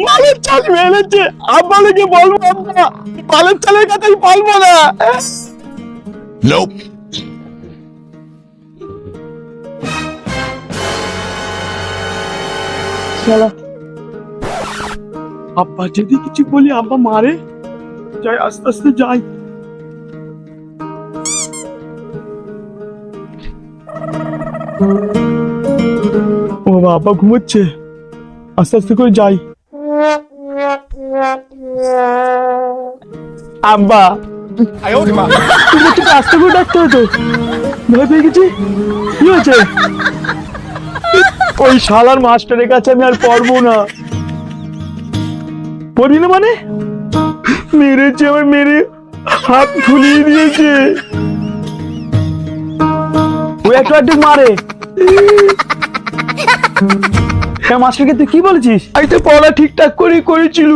মালের চাল মেরেছে আব্বাকে বলব আব্বা মালের চালের কথাই বলব না Nope. শালা আব্বা যদি কিছু বলি আব্বা মারে যাই আস্তে আস্তে যাই ও বাবা, ঘুমোচ্ছে। আস্তে আস্তে করে যাই। আব্বা মাস্টারের কাছে আমি আর পড়ব না। পড়ি না মানে? মেরেছে, আমার মেরে হাত ফুলিয়ে দিয়েছে। ও একটু একটু মারে। হ্যাঁ মাস্টারকে তুই কি বলেছিস? আমি তো পড়া ঠিকঠাক করে করেছিল.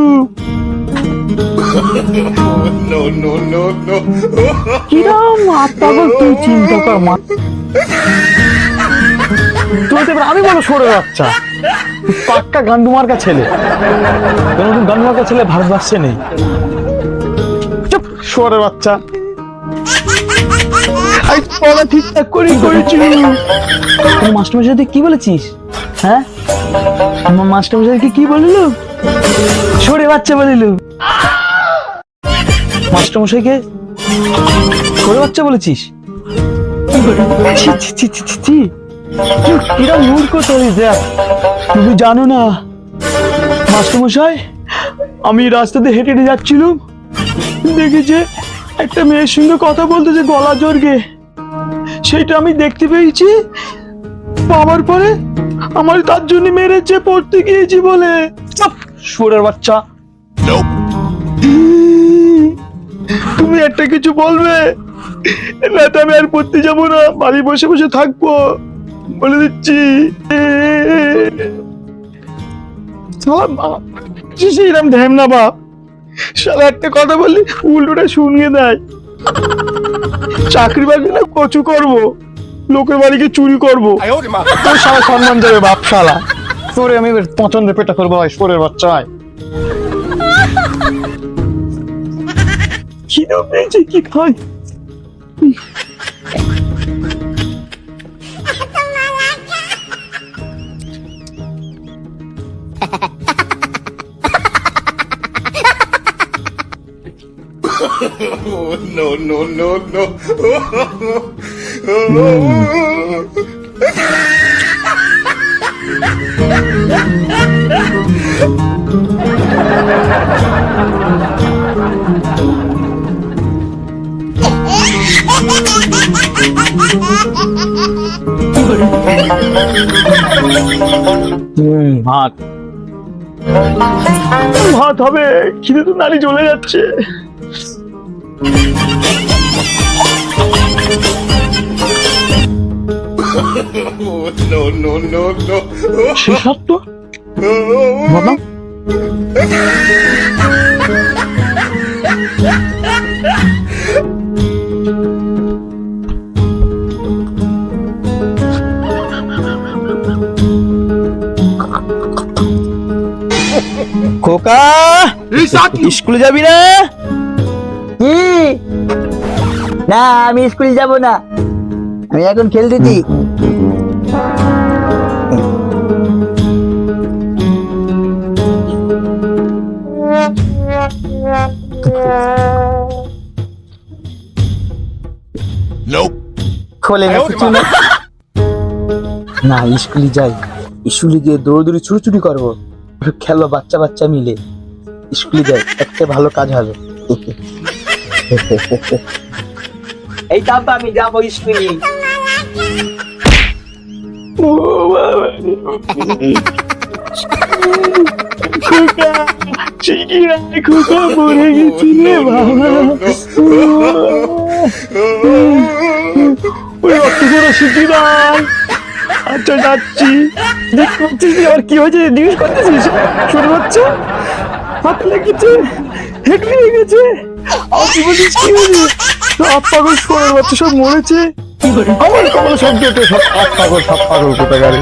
কিরম পাগল তুই চিন্তা কর মা। তুই তো আমি বলো সরে বাচ্চা। পাক্কা গান্ডু মার্কা ছেলে। কোনোদিন গান্ডু মার্কা ছেলে ভারতবর্ষে নেই। চুপ সরে বাচ্চা। আমি পড়া ঠিকঠাক করে করেছিল মাস্টার মশাই কি বলেছিস? হ্যাঁ? আমার মাস্টার মশাইকে কি বলিল? সরে বাচ্চা বলিল। মাস্টার মশাইকে সরে বাচ্চা বলেছিস? ছি, ছি, ছি, মূর্খ তোর দেখ। তুমি জানো না। মাস্টার মশাই আমি রাস্তাতে হেঁটে হেঁটে যাচ্ছিলাম। দেখি যে একটা মেয়ের সঙ্গে কথা বলতেছে গলা জোরগে সেইটা আমি দেখতে পেয়েছি। পাওয়ার পরে আমার তার জন্য মেরেছে পড়তে গিয়েছি বলে শুয়োরের বাচ্চা। তুমি একটা কিছু বলবে? রাতে আমি আর পড়তে যাব না বাড়ি বসে বসে থাকব বলে দিচ্ছি। সেইরকম ধ্যান না বাপ। শালা একটা কথা বললি উল্টোটা শুনিয়ে দেয়। চাকরি বাকরি না কচু করব। লোকের বাড়িকে চুরি করব। তোর সারা সম্মান যাবে বাপশালা তোরে আমি পছন্দ পেটা করব ভাই সোরের বাচ্চা হয় খিদে পেয়েছে কি খাই No, no, no, no. ভাত ভাত হবে খিদে তো নারী চলে যাচ্ছে. সেসব তো বাবা খোকা স্কুলে যাবি না? কি না আমি স্কুল যাব না। আমি এখন খেলতেছি. খোলে না কিছু না। না স্কুলে যাই। স্কুলে গিয়ে দৌড়দৌড়ি ছুটছুটি করব। খেলো বাচ্চা বাচ্চা মিলে। স্কুলে যাই একটা ভালো কাজ হবে। এই তাপ আমি যাব স্কুলে। খোকা আচ্ছা যাচ্ছি। দেখ করছিস আর কি হয়েছে? জিজ্ঞেস করতেছিস? ছোট বাচ্চা হাত লেগেছে হেঁটে লেগেছে। আমি কি বলছিস কি হয়েছে গো বাচ্চা সব মরেছে। আমার কপালে সব দিয়ে সব পাগল সব পাগল কোথাকারে